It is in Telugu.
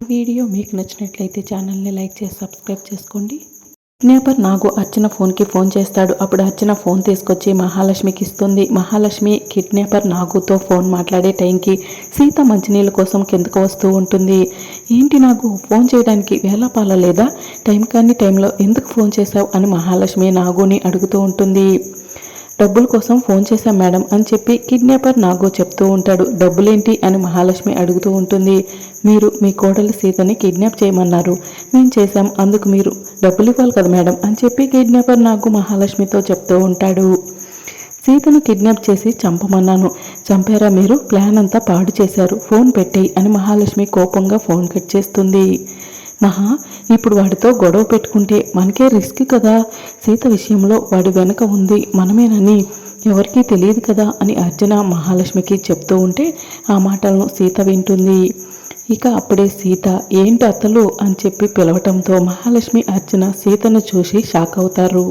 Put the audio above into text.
వీడియో మీకు నచ్చినట్లయితే ఛానల్ని లైక్ చేసి సబ్స్క్రైబ్ చేసుకోండి. కిడ్నాపర్ నాగు అర్చన ఫోన్కి ఫోన్ చేస్తాడు. అప్పుడు అర్చన ఫోన్ తీసుకొచ్చి మహాలక్ష్మికి ఇస్తుంది. మహాలక్ష్మి కిడ్నాపర్ నాగుతో ఫోన్ మాట్లాడే టైంకి సీత మంచినీళ్ళ కోసం కిందకు వస్తూ ఉంటుంది. ఏంటి నాకు ఫోన్ చేయడానికి వేళపాల లేదా? టైం కానీ టైంలో ఎందుకు ఫోన్ చేశావు అని మహాలక్ష్మి నాగుని అడుగుతూ ఉంటుంది. డబ్బుల కోసం ఫోన్ చేశాం మేడం అని చెప్పి కిడ్నాపర్ నాగో చెప్తూ ఉంటాడు. డబ్బులేంటి అని మహాలక్ష్మి అడుగుతూ ఉంటుంది. మీరు మీ కోడలు సీతని కిడ్నాప్ చేయమన్నారు. మేము చేశాం. అందుకు మీరు డబ్బులు ఇవ్వాలి కదా మేడం అని చెప్పి కిడ్నాపర్ నాగు మహాలక్ష్మితో చెప్తూ ఉంటాడు. సీతను కిడ్నాప్ చేసి చంపమన్నాను. చంపారా మీరు? ప్లాన్ అంతా పాడు చేశారు. ఫోన్ పెట్టేయి అని మహాలక్ష్మి కోపంగా ఫోన్ కట్ చేస్తుంది. మహా ఇప్పుడు వాడితో గొడవ పెట్టుకుంటే మనకే రిస్క్ కదా. సీత విషయంలో వాడి వెనక ఉంది మనమేనని ఎవరికీ తెలియదు కదా అని అర్జున మహాలక్ష్మికి చెప్తూ ఉంటే ఆ మాటలను సీత వింటుంది. ఇక అప్పుడే సీత ఏంటి అత్తలు? అని చెప్పి పిలవటంతో మహాలక్ష్మి అర్జున సీతను చూసి షాక్ అవుతారు.